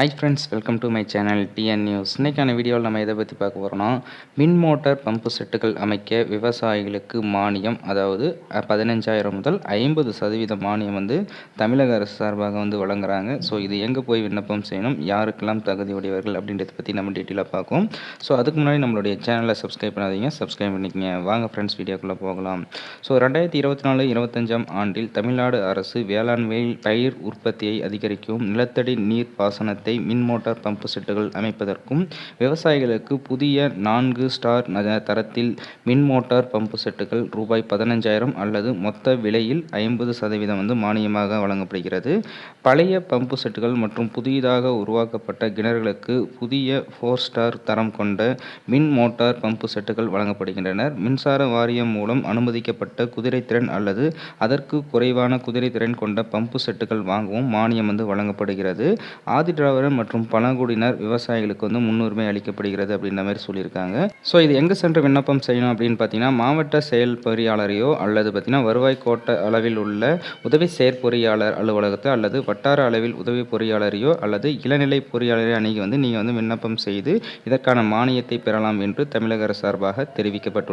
Hi friends welcome to my channel TN news இன்றைக்கான வீடியோவில் நம்ம எதை பற்றி பார்க்க போகிறோம்னா மின் மோட்டார் பம்பு செட்டுகள் அமைக்க விவசாயிகளுக்கு மானியம் அதாவது பதினஞ்சாயிரம் முதல் ஐம்பது சதவீத மானியம் வந்து தமிழக அரசு சார்பாக வந்து வழங்குறாங்க. ஸோ இது எங்கே போய் விண்ணப்பம் செய்யணும் யாருக்கெல்லாம் தகுதி உடையவர்கள் அப்படின்றத பற்றி நம்ம டீட்டெயிலாக பார்க்கும் ஸோ அதுக்கு முன்னாடி நம்மளுடைய சேனலை சப்ஸ்கிரைப் பண்ணாதீங்க சப்ஸ்கிரைப் பண்ணிக்கங்க. வாங்க ஃப்ரெண்ட்ஸ் வீடியோக்குள்ளே போகலாம். ஸோ ரெண்டாயிரத்தி இருபத்தி நாலு இருபத்தஞ்சாம் ஆண்டில் தமிழ்நாடு அரசு வேளாண்மை பயிர் உற்பத்தியை அதிகரிக்கும் நிலத்தடி நீர் பாசனத்தை மின் மோட்டார் பம்பு செட்டுகள் அமைப்பதற்கும் விவசாயிகளுக்கு புதிய நான்கு ஸ்டார் தரத்தில் மின் மோட்டார் பம்பு செட்டுகள் ரூபாய் பதினஞ்சாயிரம் அல்லது மொத்த விலையில் ஐம்பது சதவீதம் வந்து மானியமாக வழங்கப்படுகிறது. பழைய பம்பு செட்டுகள் மற்றும் புதிதாக உருவாக்கப்பட்ட கிணறுகளுக்கு புதிய ஃபோர் ஸ்டார் தரம் கொண்ட மின் மோட்டார் பம்பு செட்டுகள் வழங்கப்படுகின்றன மின்சார வாரியம் மூலம் அனுமதிக்கப்பட்ட குதிரைத்திறன் அல்லது அதற்கு குறைவான குதிரைத்திறன் கொண்ட பம்பு செட்டுகள் வாங்கவும் மானியம் வந்து வழங்கப்படுகிறது. ஆதிதிராவிடர் மற்றும் பழங்குடியினர் விவசாயிகளுக்கு வந்து முன்னுரிமை அளிக்கப்படுகிறது அப்படின்ற மாதிரி சொல்லியிருக்காங்க. ஸோ இது எங்கே சென்று விண்ணப்பம் செய்யணும் அப்படின்னு பார்த்தீங்கன்னா மாவட்ட செயல் பொறியாளரையோ அல்லது பார்த்தீங்கன்னா வருவாய் கோட்ட அளவில் உள்ள உதவி செயற்பொறியாளர் அலுவலகத்தை அல்லது வட்டார அளவில் உதவி பொறியாளரையோ அல்லது இளநிலை பொறியாளரை அணுகி வந்து நீங்கள் வந்து விண்ணப்பம் செய்து இதற்கான மானியத்தை பெறலாம் என்று தமிழக அரசு சார்பாக தெரிவிக்கப்பட்டுள்ளது.